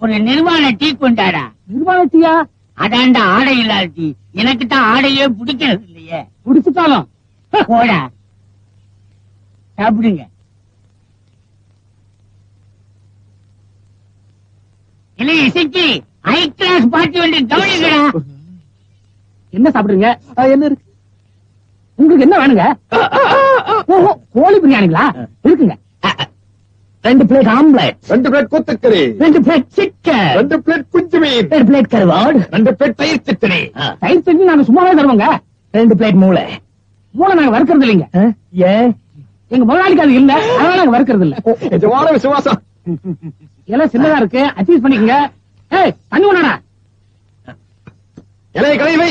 ஒரு நிர்வாண டீ கொண்டாடா நிர்வாணத்தியா அதான்டா ஆடை இல்லாத டீ. எனக்கு தான் ஆடையே பிடிக்கிறது இல்லையே. குடிச்சுட்டாலும் போடா. சாப்பிடுங்க. இல்லை இசைக்கு ஹை கிளாஸ் பார்ட்டி வந்து கவனிக்கடா என்ன சாப்பிடுறீங்க? என்ன இருக்கு? உங்களுக்கு என்ன வேணுங்க? கோழி பிரியாணிங்களா? இருக்குங்க. ரெண்டு பிளேட் ஆம்லெட். ரெண்டு பிளேட் கூத்துக்கறி. ரெண்டு பிளேட் சிக்கன். ரெண்டு பிளேட் குஞ்சு மீன் ரெண்டு பிளேட் கருவாடு. ரெண்டு பிளேட் தயிர் சித்தனை தயிர் செஞ்சு நாங்க சும்மாவே தருவோங்க. ரெண்டு பிளேட் மூளை. மூளை நாங்க வறுக்கிறது இல்லைங்க. ஏன்? எங்க முதலாளிக்கு அது இல்ல. அதனால நாங்க வறுக்கிறது இல்ல. எஜமான விசுவாசம். எல்லாம் சின்னதா இருக்கு. அட்ஜஸ்ட் பண்ணிக்கங்க. ஏய் தண்ணி ஒண்ணாடா இலைய கலை வை.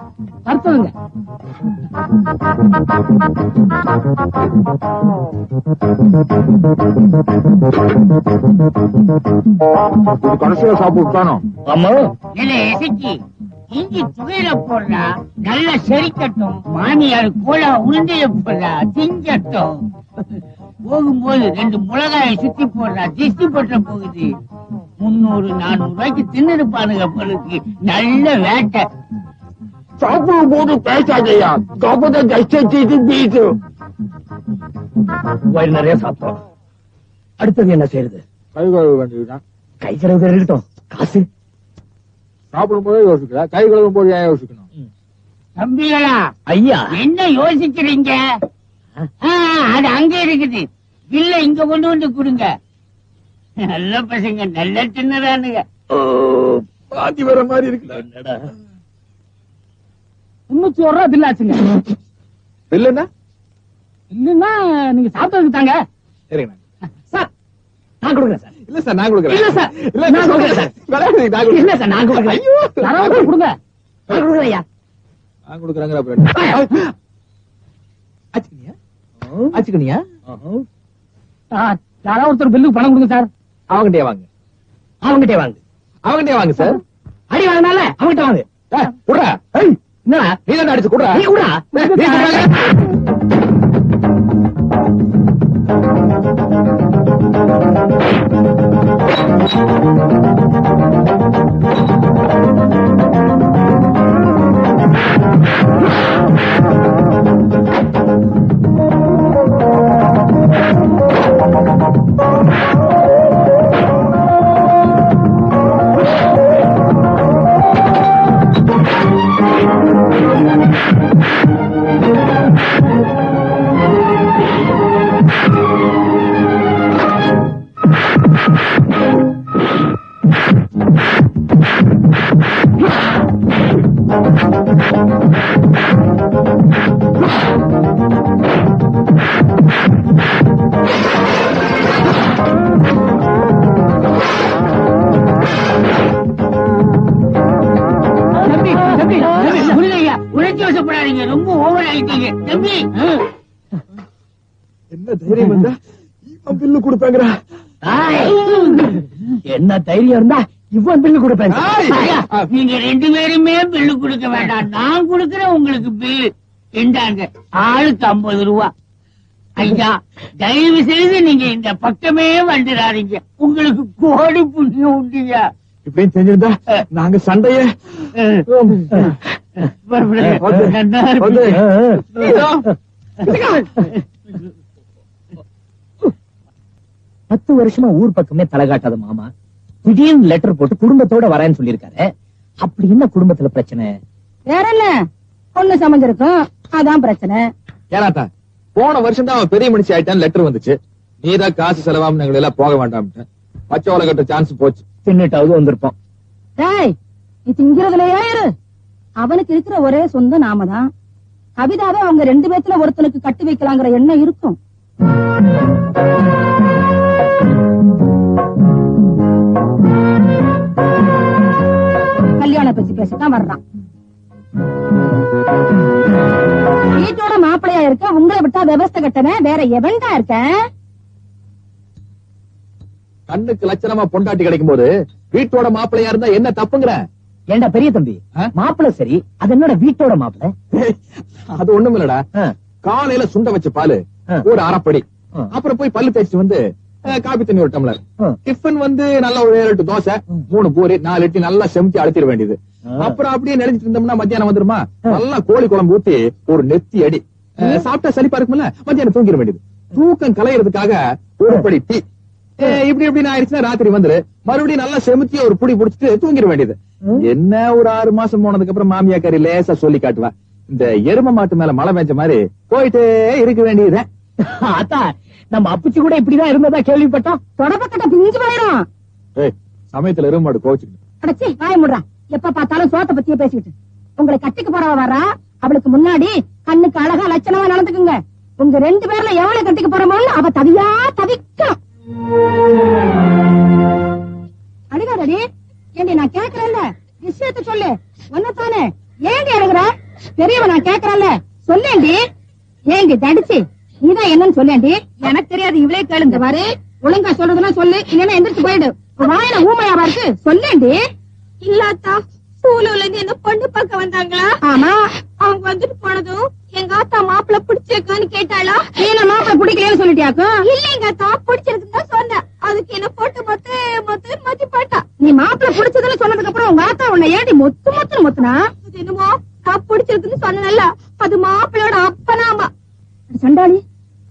இது கடைசியா சாப்பிட்டானோ ஆமா இல்லை இசைக்கு இஞ்சி துகையில போடுறா நல்லா செரிக்கட்டும் மாமியார் கோலா உருண்டையில போடுறா திங்கட்டும். போகும்போது ரெண்டு மிளகாயை சுத்தி போடுறா திஷ்டி பற்ற போகுது. முன்னூறு நானூறு ரூபாய்க்கு தின்னுருப்பானுங்க பொழுது நல்ல வேட்டை. சாப்பிடும் போது பேசாதையா. கபத கஷ்டத்தை பீசு. வயிறு நிறைய சாப்பிட்டோம். அடுத்தது என்ன செய்யறது? கை கழுவ வேண்டியதுதான். கை கழுவு இருக்கட்டும். காசு. சாப்பிடும் போதே யோசிக்கல கை கழுவும் போது ஏன் யோசிக்கணும்? தம்பிகளா ஐயா. என்ன யோசிக்கிறீங்க? ஆ, அது அங்க இருக்குது. இல்ல இங்க கொண்டு வந்து கொடுங்க. நல்ல பசங்க நல்ல தின்னுறானுங்க. பாத்தி வர மாதிரி இருக்குல்ல. முன்னூத்தி ஒரு ரூபா பில் ஆச்சுங்க. இல்லன்னா இல்லன்னா நீங்க சாப்பிட்டதுக்கு தாங்க. சரிங்க. சார் நான் கொடுக்குறேன் சார். இல்ல சார் நான் கொடுக்குறேன். இல்ல சார். இல்ல நான் கொடுக்குறேன் சார். விளையாடுறீங்க, நான் இல்ல சார் நான் கொடுக்குறேன். ஐயோ. ஒருத்தர் கொடுங்க நான் கொடுக்குறேன் ஐயா. நான் கொடுக்குறேங்கிற அப்புறம் ஆச்சுக்கணியா ஆச்சுக்கணியா யாராவது ஒருத்தர் பில்லுக்கு பணம் கொடுங்க சார். அவங்கிட்டே வாங்க. அவங்ககிட்டே வாங்க. அவங்கிட்டே வாங்க சார். அடி வாங்கினால அவங்ககிட்ட வாங்க. என்னடா நீ தான் அடிச்சு குடுறா. நீ கூட நீ குடுறா. தைரியம் வந்தா இவன் பில்லு கொடுப்பாங்கடா என்ன தைரியம் இருந்தா இவன் பில்லு. ஐயா, நீங்க ரெண்டு பேருமே பில்லு கொடுக்க வேண்டாம். நான் கொடுக்கறேன் உங்களுக்கு பில்லு இந்தாங்க ஆளுக்கு ஐம்பது ரூபா. ஐயா தயவு செய்து நீங்க இந்த பக்கமே வந்துடாதீங்க. உங்களுக்கு கோடி புண்ணியம் உண்டுயா இப்படின்னு தெரிஞ்சிருந்தா நாங்க சண்டைய. நல்லா. பத்து வருஷமா ஊர் பக்கமே தலை காட்டாத மாமா. திடீர்னு லெட்டர் போட்டு குடும்பத்தோட வரேன்னு சொல்லிருக்காரு அப்படி என்ன குடும்பத்துல பிரச்சனை? வேற என்ன? பொண்ணு சமைஞ்சிருக்கும். அதான் பிரச்சனை. ஏனாத்தா போன வருஷம் தான் அவன் பெரிய மனுஷி ஆயிட்டான்னு லெட்டர் வந்துச்சு. நீதான் காசு செலவாம எங்களை எல்லாம் போக வேண்டாம்ட்டு பச்சை கட்ட சான்ஸ் போச்சு. தின்னுட்டாவது வந்திருப்போம். டேய் நீ திங்கிறதுலயே இரு அவனுக்கு இருக்கிற ஒரே சொந்தம் நாம தான். கவிதாவை அவங்க ரெண்டு பேத்துல ஒருத்தனுக்கு கட்டி வைக்கலாங்கிற எண்ணம் இருக்கும். கல்யாண பேச்சு பேசத்தான் வர்றான். வீட்டோட மாப்பிள்ளையா இருக்க உங்களை விட்டா விவஸ்தை கட்டவன் வேற எவன்டா இருக்க? கண்ணுக்கு லட்சணமா பொண்டாட்டி கிடைக்கும் போது வீட்டோட மாப்பிள்ளையா இருந்தா என்ன தப்புங்கிற? ஏண்டா பெரிய தம்பி ஆ? மாப்பிள சரி அது என்னோட வீட்டோட மாப்பிள அது ஒண்ணும் இல்லடா காலையில சுண்ட வச்ச பாலு. ஒரு அரைப்படி. அப்புறம் போய் பல்லு தேய்ச்சிட்டு வந்து காபி தண்ணி ஒரு டம்ளர். டிஃபன் வந்து நல்ல ஒரு ஏழு எட்டு தோசை மூணு பூரி நாலு இட்லி நல்லா செமிச்சு அழுத்திட வேண்டியது. அப்புறம் அப்படியே நினைச்சிட்டு இருந்தோம்னா மத்தியானம் வந்துருமா? நல்லா கோழி குழம்பு ஊத்தி ஒரு நெத்தி அடி. சாப்பிட்டா சளிப்பா இருக்கும்ல மத்தியானம் தூங்கிட வேண்டியது. தூக்கம் கலையறதுக்காக ஒரு படி டீ. இப்படி இப்படின்னு ஆயிடுச்சுன்னா ராத்திரி வந்துரு. மறுபடியும் நல்லா செமிச்சு ஒரு புடி புடிச்சிட்டு தூங்கிட வேண்டியது. என்ன ஒரு ஆறு மாசம் போனதுக்கு அப்புறம் மாமியா கறி லேசா சொல்லி காட்டுவா. இந்த எரும மாட்டு மேல மழை பெஞ்ச மாதிரி போயிட்டே இருக்க வேண்டியது அத்தா நம்ம அப்புச்சி கூட இப்படிதான் இருந்ததா கேள்விப்பட்டோம்? தொடப்பக்கட்ட பிஞ்சு போயிடும். சமயத்துல எரும மாடு கோச்சுக்கிட்டு அடச்சி வாய முடுறான் எப்ப பார்த்தாலும் சோத்த பத்தியே பேசிக்கிட்டு. உங்களை கட்டிக்கு போறவ வரா அவளுக்கு முன்னாடி கண்ணுக்கு அழகா லட்சணமா நடந்துக்குங்க. உங்க ரெண்டு பேர்ல எவனை கட்டிக்க போறோமோன்னு அவ தவியா தவிக்கணும் அழுகாதடி. ஏண்டி நான் கேக்குறேன்ல விஷயத்த சொல்லு. ஒன்னதானே ஏண்டி அழுகுற? பெரியவ நான் கேக்குறேன்ல சொல்லேண்டி. ஏண்டி தடிச்சு. நீதான் என்னன்னு சொல்லேண்டி எனக்கு தெரியாது இவளே கேளுங்க பாரு ஒழுங்கா சொல்றதுன்னா சொல்லு இல்லன்னா எந்திரிச்சு போயிடு. வாயில ஊமையாவா இருக்கு சொல்லேண்டி இல்லாத்தா சூலூர்ல இருந்து என்ன பொண்ணு பார்க்க வந்தாங்களா? ஆமா. அவங்க வந்துட்டு போனதும் எங்க ஆத்தா மாப்பிள்ள பிடிச்சிருக்கான்னு கேட்டாளா? என்ன மாப்பிள பிடிக்கலன்னு சொல்லிட்டியாக்கும் இல்லைங்க அத்தா பிடிச்சிருக்குன்னு தான் சொன்னேன். அதுக்கு என்ன போட்டு மொத்த மொத்த மத்தி போட்டா. நீ மாப்பிள பிடிச்சதுன்னு சொன்னதுக்கு அப்புறம் உங்க ஆத்தா உன்னை ஏண்டி மொத்து மொத்துன்னு மொத்துனா? என்னமோ நான் பிடிச்சிருக்குன்னு சொன்னேன்ல. அது மாப்பிள்ளையோட அப்பனாமா. சண்டாளி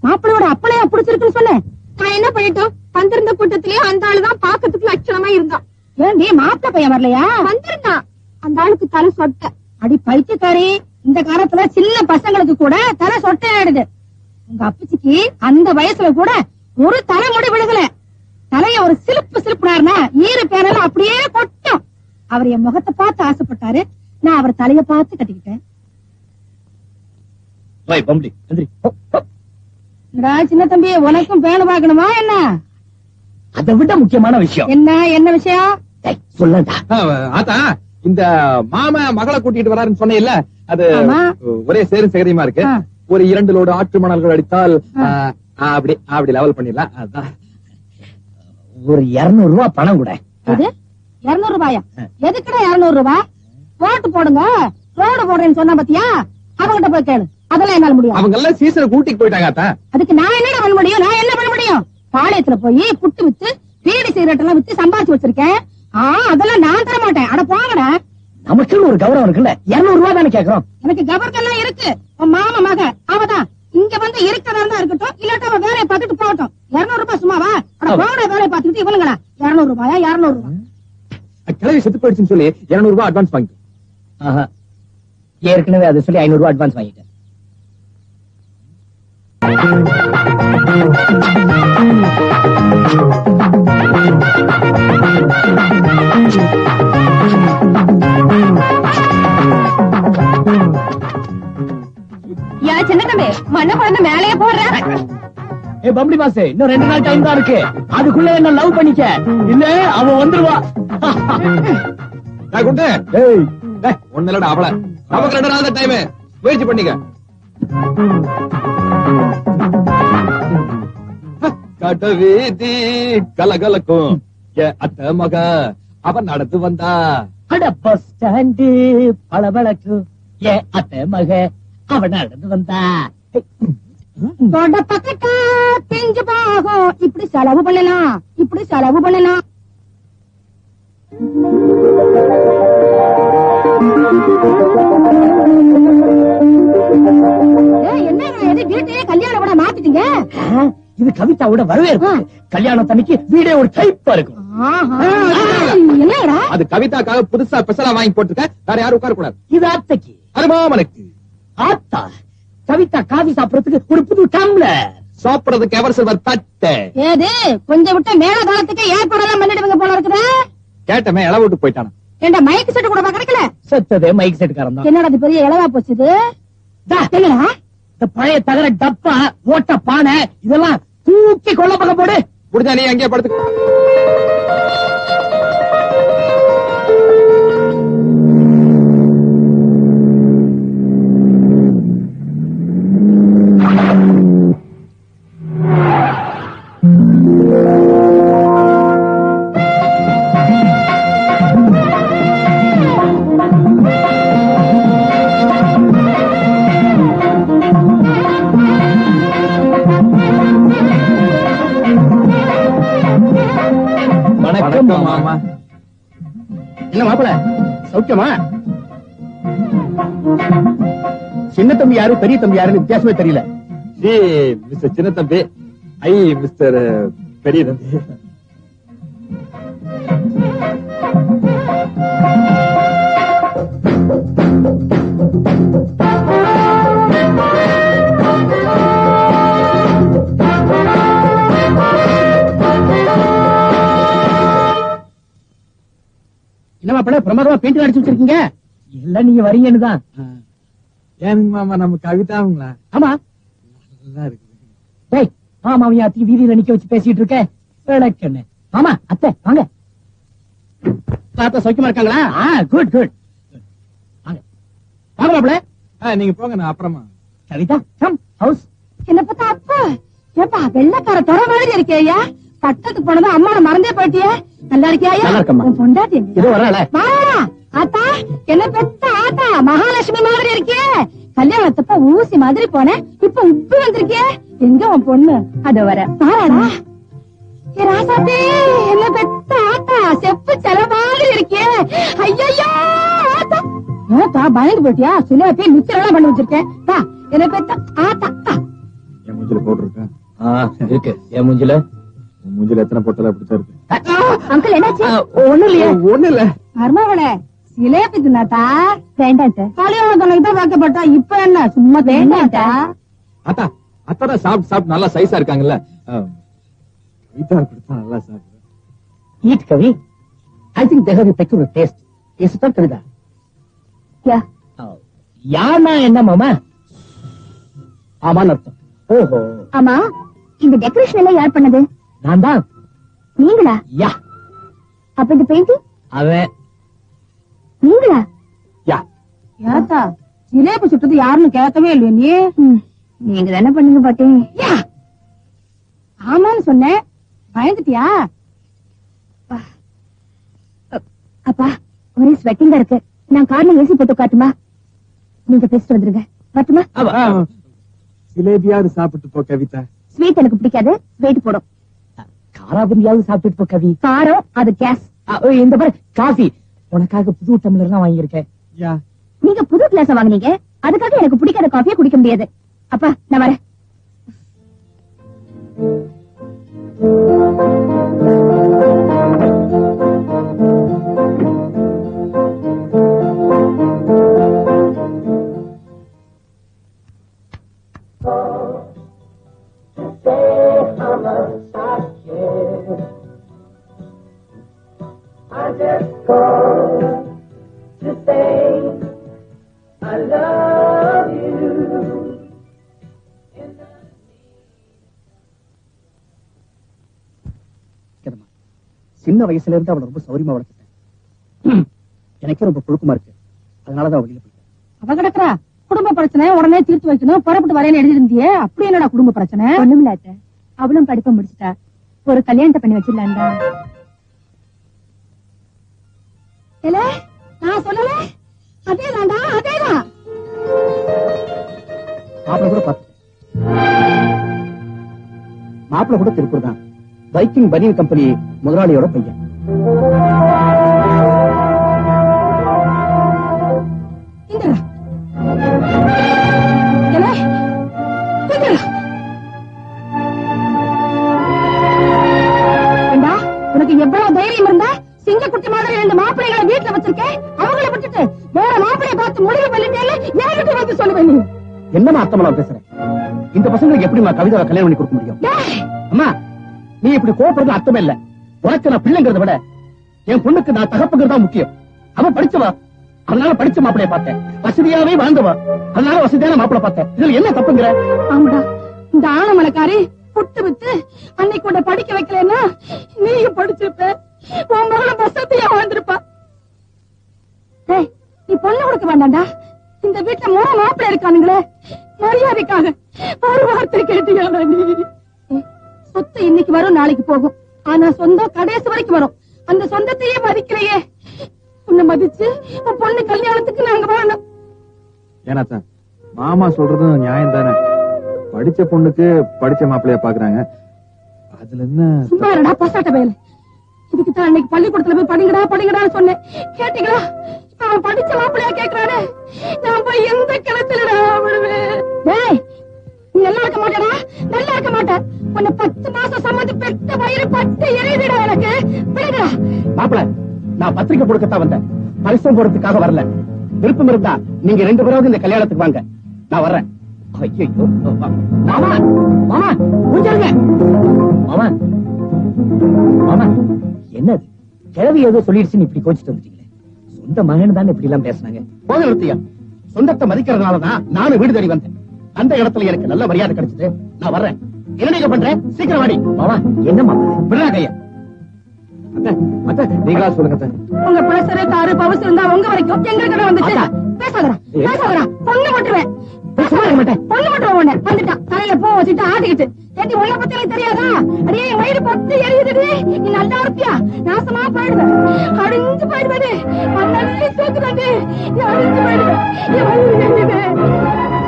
மாப்பிளையோட அப்பளையா பிடிச்சிருக்குன்னு சொன்னேன். நான் என்ன பண்ணிட்டோம் வந்திருந்த கூட்டத்திலேயே அந்த ஆளுதான் பாக்கிறதுக்கு லட்சணமா இருந்தான். ஏண்டி மாப்பிள பையன் வரலையா? வந்திருந்தான். அந்த ஆளுக்கு தலை சொட்ட. அடி பைத்தியக்காரி இந்த காலத்துல சின்ன பசங்களுக்கு கூட தலை சொட்டை ஆயிடுது. உங்க அப்பச்சிக்கு அந்த வயசுல கூட ஒரு தலைமுடி விழுகல. தலைய ஒரு சிலுப்பு சிலுப்புனாருன்னா ஈர பேனல அப்படியே கொட்டும். அவர் என் முகத்தை பார்த்து ஆசைப்பட்டாரு. நான் அவர் தலைய பார்த்து கட்டிக்கிட்டேன். சின்ன தம்பி உனக்கும் பேனு பார்க்கணுமா என்ன? அதை விட முக்கியமான விஷயம். என்ன என்ன விஷயம்? ஆத்தா இந்த மாம மகளை கூட்டிட்டு வராருன்னு சொன்னேன்ல அது. ஒரே சேரும் சேகரியமா இருக்கு. ஒரு இரண்டு லோடு ஆற்று மணல்கள் அடித்தால் ஆ, அப்படி அப்படி லெவல் பண்ணிடலாம். அதான். ஒரு இருநூறு ரூபாய் பணம் கூட. இது இருநூறு ரூபாயா? எதுக்குடா இருநூறு ரூபாய் போட்டு போடுங்க. ரோடு போடுறேன்னு சொன்னா பாத்தியா? அவங்கிட்ட போய் கேளு. அதெல்லாம் என்னால முடியும். அவங்க எல்லாம் சீசனை கூட்டிட்டு போயிட்டாங்க அதுக்கு நான் என்னடா பண்ண முடியும்? நான் என்ன பண்ண முடியும்? பாளையத்துல போய் புட்டு வித்து பீடி சிகரெட் எல்லாம் வித்து சம்பாதிச்சு வச்சிருக்கேன். ஆ அதெல்லாம் நான் தர மாட்டேன். அட போங்கடா. நமக்குன்னு ஒரு கௌரவம் இருக்குல்ல? இருநூறு ரூபாய் தானே கேக்குறோம். எனக்கு கபர்க்கெல்லாம் இருக்கு. உன் மாமா மக அவதான் இங்க வந்து இருக்கிறதா இருந்தா இருக்கட்டும் இல்லாட்டா அவ வேலையை பார்த்துட்டு போகட்டும். இருநூறு ரூபாய் சும்மாவா? அட போங்கடா வேலையை பார்த்துட்டு இவனுங்களா இருநூறு ரூபாயா இருநூறு ரூபாய் கிளவி செத்து போயிடுச்சுன்னு சொல்லி இருநூறு ரூபாய் அட்வான்ஸ் வாங்கி ஆஹா. ஏற்கனவே அதை சொல்லி ஐநூறு ரூபாய் அட்வான்ஸ் வாங்கிட்டேன் யா சின்ன தம்பி மண்ண குழந்தை மேலேயே போடுற ஏ பம்பளி மாசு இன்னும் ரெண்டு நாள் டைம் தான் இருக்கு. அதுக்குள்ள என்ன லவ் பண்ணிக்க? இல்ல அவன் வந்துருவா. டேய் குண்டு. ஏய். டேய், ஒண்ணு இல்லடா அவள. நமக்கு ரெண்டு நாள் டைம் முயற்சி பண்ணிக்க. கட வீதி கலகலக்கும் அத்த மக அவன் நடந்து வந்தா. அட பஸ் ஸ்டாண்டு பளபளக்கு. ஏ அத்தை மக அவன் நடந்து வந்தா. தொட பக்கட்டா பிஞ்சு போகும். இப்படி செலவு பண்ணலாம். இப்படி செலவு பண்ணலாம். ஏய், ஆ, இது கவிதாவோட வரவேற்பு. கல்யாணத்தன்னைக்கு வீடே ஒரு டைப்பா இருக்கும். அது கவிதாக்காக புதுசா ஸ்பெஷலா வாங்கி போட்டுருக்க. வேற யாரும் உட்கார கூடாது இது அத்தைக்கு அருமாமனுக்கு ஆத்தா கவிதா காபி சாப்பிடறதுக்கு ஒரு புது டம்ளர். சாப்பிடுறதுக்கு எவர் சில்வர் தட்டை. ஏது கொஞ்சம் விட்ட மேல காலத்துக்கு ஏற்பாடெல்லாம் பண்ணிடுவீங்க போல இருக்குது. கேட்டமே இளவு விட்டு போயிட்டானா? ஏண்டா மைக் செட் கூட கிடைக்கல? செத்ததே மைக் செட்டுக்காரன் என்னடா பெரிய இளவா போச்சு இது? தா, என்னடா? இந்த பழைய தகர டப்பா ஓட்ட பானை இதெல்லாம் தூக்கி கொள்ள பக்கம் போடு. முடிஞ்சா நீ அங்கேயே படுத்து யாரு பெரிய தம்பி யாருன்னு வித்தியாசமே தெரியல. ஜி மிஸ்டர் சின்ன தம்பி. ஐ மிஸ்டர் பெரிய தம்பி. என்ன பிரமாதமா பெயிண்ட் அடிச்சு வச்சிருக்கீங்க? எல்லாம் நீங்க வரீங்கன்னு தான் ஏன் மாமா நம்ம கவிதாங்களா ஆமா. நல்லா இருக்கு. டேய் மாமா அவன் அத்தி வீதியில நிக்க வச்சு பேசிட்டு இருக்க? விளக்கண்ணு. மாமா அத்தை வாங்க. தாத்தா சௌக்கியமா இருக்காங்களா? குட் குட் வாங்க. மாப்பிள. நீங்க போங்க நான் அப்புறமா. கவிதா கம் ஹவுஸ் என்ன பார்த்தா அப்பா. ஏப்பா வெள்ளக்கார துறை மாதிரி இருக்கேயா பட்டத்துக்கு போனதும் அம்மா மறந்தே போயிட்டியே. நல்லா இருக்கியா நல்லா இருக்கேம்மா. பொண்டாட்டி? இதோ வாடா, ஆத்தா என்ன பெத்த ஆத்தா? மகாலட்சுமி மாதிரி இருக்கியே. கல்யாணத்தப்ப ஊசி மாதிரி போனேன் இப்ப உப்பு வந்திருக்கியே. எங்க உன் பொண்ணு? அத வர பாராடா. ஏ ராசாத்தே என்ன பெத்த ஆத்தா? செப்பு செல மாதிரி இருக்கியே ஐயோ ஆத்தா. ஏத்தா பயந்து போயிட்டியா? சுனியா போய் நிச்சயம் பண்ணி வச்சிருக்கேன். வா என்ன பெத்த ஆத்தா ஆத்தா. என் மூஞ்சில போட்டிருக்கேன் இருக்கு. என் மூஞ்சில? மூஞ்சில எத்தனை போட்டாலும் அப்படித்தான் இருக்கு. அங்கிள் என்னாச்சு? ஒண்ணு இல்லையே. ஒண்ணு இல்ல மருமகளே. சிலேபி தின்னாத்தா வேண்டாட்ட கல்யாண கணக்கு தான் வாக்கப்பட்டா இப்ப என்ன? சும்மா வேண்டாட்டா அத்தா. அத்தா சாப்பிட்டு சாப்பிட்டு நல்லா சைஸா இருக்காங்கல்ல. ஆ, கவிதா கொடுத்தா நல்லா சாப்பிடுறேன் eat Kavi I think they have peculiar taste is தான் கவிதா யா. யானா என்ன மாமா ஆமான்னு அர்த்தம் ஓஹோ. ஆமா இந்த டெக்கரேஷன் எல்லாம் யார் பண்ணது? நான் தான். நீங்களா? யா. அப்ப இந்த பெயிண்டிங் அவன் நீங்களா? யா. ஏத்தா சிலேபி சுட்டது யாருன்னு கேட்கவே இல்லையே நீ. நீங்க தானே பண்ணுங்க பாத்தீங்க. யா. ஆமான்னு சொன்னேன். பயந்துட்டியா? அப்பா. ஒரே ஸ்வெட்டிங்கா இருக்கு. நான் கார்ல ஏசி போட்டு காட்டுமா நீங்க பேசிட்டு வந்துருங்க. வரட்டுமா? ஆ, ஜிலேபியாவது சாப்பிட்டு போ கவிதா. ஸ்வீட் எனக்கு பிடிக்காது. ஸ்வீட் போடும். காராபுரியாவது சாப்பிட்டு போ கவி. காரம் அது கேஸ் இந்த பாரு காஃபி. உனக்காக புது டம்ளர் தான் வாங்கியிருக்கேன். நீங்க புது கிளாஸ் வாங்குனீங்க. அதுக்காக எனக்கு பிடிக்காத காஃபியை குடிக்க முடியாது. அப்பா நான் வரேன். சரிம்மா. சின்ன வயசுல இருந்து அவளை ரொம்ப சௌரியமா வளர்த்துட்டேன். எனக்கே ரொம்ப புழுக்கமா இருக்கு. அதனாலதான் வெளியில போயிட்டேன். அவ கிடக்குறா. குடும்ப பிரச்சனை உடனே தீர்த்து வைக்கணும். புறப்பட்டு வரேன்னு எழுதிருந்தியே அப்படி என்னடா குடும்ப பிரச்சனை? ஒண்ணுமில்ல அத்தை. அவளும் படிப்பை முடிச்சிட்டா. ஒரு கல்யாணத்தை பண்ணி வச்சிடலாண்டா நான் சொல்லல. அதேதான்டா அதேதான் கூட பார்த்துட்டேன். மாப்பிள கூட திருப்பூர் தான். பைக்கிங் பனியன் கம்பெனி முதலாளியோட பையன். உனக்கு எவ்வளவு தைரியம் இருந்தா சிங்கக்குட்டி மாதிரி ரெண்டு மாப்பிள்ளைகளை வீட்டுல வச்சிருக்கேன் அவங்கள விட்டுட்டு வேற மாப்பிள்ளைய பார்த்து முடிவு பண்ணிட்டேன்னு என்கிட்ட வந்து சொல்லுவேன் என்னமா அர்த்தமா பேசுறேன் இந்த பசங்களுக்கு எப்படிமா கவிதாவை கல்யாணம் பண்ணி கொடுக்க முடியும்? டேய், அம்மா நீ இப்படி கோபப்படுறது அர்த்தமே இல்ல. உனக்கு நான் பிள்ளைங்கிறத விட என் பொண்ணுக்கு நான் தகப்புங்கிறது தான் முக்கியம். அவ படிச்சவா? அதனால படிச்ச மாப்பிளைய பார்த்தேன். வசதியாவே வாழ்ந்தவா? அதனால வசதியான மாப்பிளை பார்த்தேன். இதுல என்ன தப்புங்கிற? ஆமாடா இந்த ஆனமலைக்காரி புட்டு வித்து அன்னைக்கு உன்னை படிக்க வைக்கலன்னா நீயும் படிச்சிருப்ப. உன் மகளை வசதியா வாழ்ந்திருப்பா. நீ பொண்ணு கொடுக்க வேண்டாம்டா. இந்த வீட்டுல மூணு மாப்பிள்ளை இருக்கானுங்களே. மரியாதைக்காக ஒரு வார்த்தை கேட்டியாடா நீ? இன்னைக்கு வரும் நாளைக்கு போகும். ஆனா சொந்தம் கடைசி வரைக்கும் வரும். அந்த சொந்தத்தையே மதிக்கலையே. உன்னை மதிச்சு உன் பொண்ணு கல்யாணத்துக்கு நாங்க வாழணும் ஏனாத்தா மாமா சொல்றதும் நியாயம் தானே? படிச்ச பொண்ணுக்கு படிச்ச மாப்பிள்ளைய பாக்குறாங்க. அதுல என்ன சும்மா இருடா பசாட்ட வேலை. இதுக்கு தான் அன்னைக்கு பள்ளிக்கூடத்துல போய் படிங்கடா படிங்கடான்னு சொன்னேன். கேட்டீங்களா? அவன் படிச்ச மாப்பிள்ளையா கேக்குறானே. நான் போய் எந்த கிணத்துலடா விடுவேன் நீ நல்லா இருக்க மாட்டடா. நல்லா இருக்க மாட்ட உன்னை பத்து மாசம் சம்மந்து பெத்த வயிறு பட்டு எரியுதுடா எனக்கு. விடுங்கடா. மாப்பிள நான் பத்திரிக்கை கொடுக்கத்தான் வந்தேன். பரிசம் போறதுக்காக வரல. விருப்பம் இருந்தா நீங்க ரெண்டு பேரும் இந்த கல்யாணத்துக்கு வாங்க. நான் வர்றேன். ஐயோ மாமா. மாமா கொஞ்சம் மாமா மாமா என்னது? கிழவி ஏதோ சொல்லிடுச்சுன்னு இப்படி கோச்சிட்டு வந்துட்டீங்களே. சொந்த மகன் தான் இப்படி எல்லாம் பேசுனாங்க. போக நிறுத்தியா. சொந்தத்தை மதிக்கிறதுனாலதான் நானும் வீடு தேடி வந்தேன். அந்த இடத்துல எனக்கு நல்ல மரியாதை கிடைச்சது. நான் வர்றேன். என்ன நீங்க பண்றேன்? சீக்கிரம் வாடி. மாமா என்ன மாமா விடுறா கையா. நீங்களா சொல்லுங்க. உங்க பிரஷரு காரு இருந்தா உங்க வரைக்கும் எங்களுக்கு வந்துச்சு பேசாதடா பேசாதடா. பொண்ணு மட்டுவேன் சும்மா இருக்க மாட்டேன். பொண்ணு மட்டும் உன்னை. வந்துட்டான் தலையில பூ வச்சுட்டு ஆட்டிக்கிட்டு. ஏட்டி உள்ள பத்தி எனக்கு தெரியாதா என் வயிறு பத்து எரியுதுடி. நீ நல்லா இருப்பியா? நாசமா போயிடுவேன். அழிஞ்சு போயிடுவேன். போயிடுவேன்.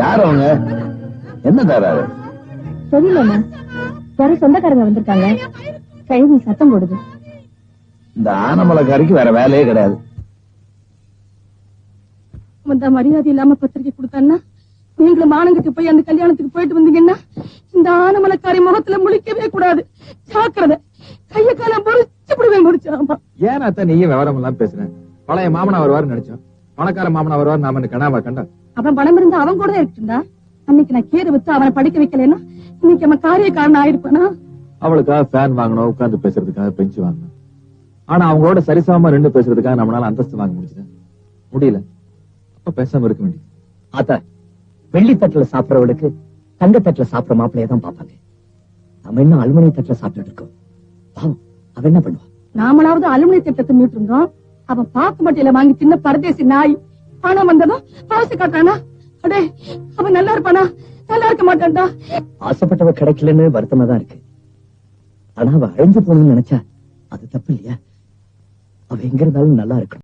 யார் அவங்க? என்ன தராரு தெரியலண்ணா யாரும் சொந்தக்காரங்க வந்திருக்காங்க. கழுவி சத்தம் போடுது இந்த ஆனமலைக்காரிக்கு வேற வேலையே கிடையாது. மரியாதை இல்லாம பத்திரிக்கை கொடுத்தான்னா? நீங்களும் மானங்கிட்டு போய் அந்த கல்யாணத்துக்கு போயிட்டு வந்தீங்கன்னா இந்த ஆனமலைக்காரி முகத்துல முழிக்கவே கூடாது. ஜாக்கிரதை. கைய கால முறிச்சு விடுவேன் முடிச்சாமா ஏன் அத்தை நீயும் விவரம் எல்லாம் பேசுறேன் பழைய மாமனா வருவாருன்னு நினைச்சோம். பணக்கார மாமனா வருவார் நாம கனாவா கண்டா அவன் பணம் இருந்தா அவன் கூட இருக்கட்டும்டா. அன்னைக்கு நான் கீரை வித்து அவனை படிக்க வைக்கலன்னா இன்னைக்கு அவன் காரிய காரணம் ஆயிருப்பானா? அவளுக்காக ஃபேன் வாங்கணும் உட்கார்ந்து பேசுறதுக்காக பெஞ்சு வாங்கணும். ஆனா அவங்களோட சரிசமமா நின்னு பேசுறதுக்காக நம்மளால அந்தஸ்து வாங்க முடிஞ்சது. முடியல. அப்ப பேசாம இருக்க வேண்டியது. ஆத்தா வெள்ளி தட்டுல சாப்பிடறவளுக்கு தங்க தட்டுல சாப்பிடுற மாப்பிளைய தான் பாப்பாங்க நம்ம இன்னும் அலுமினிய தட்டுல சாப்பிட்டுட்டு இருக்கோம்? பாவம் அவன் என்ன பண்ணுவா? நாமளாவது அலுமினிய திட்டத்தை மீட்டு இருந்தோம். அவன் பாக்கு மட்டியில வாங்கி தின்ன பரதேசி நாய். பணம் வந்ததும் பாவசி காட்டானா அடே அவன் நல்லா இருப்பானா? நல்லா இருக்க மாட்டான்டா. ஆசைப்பட்டவ கிடைக்கலன்னு வருத்தமா தான் இருக்கு. ஆனா அவ அழிஞ்சு போகணும்னு நினைச்சா அது தப்பு இல்லையா? அவ எங்க இருந்தாலும் நல்லா இருக்கணும்.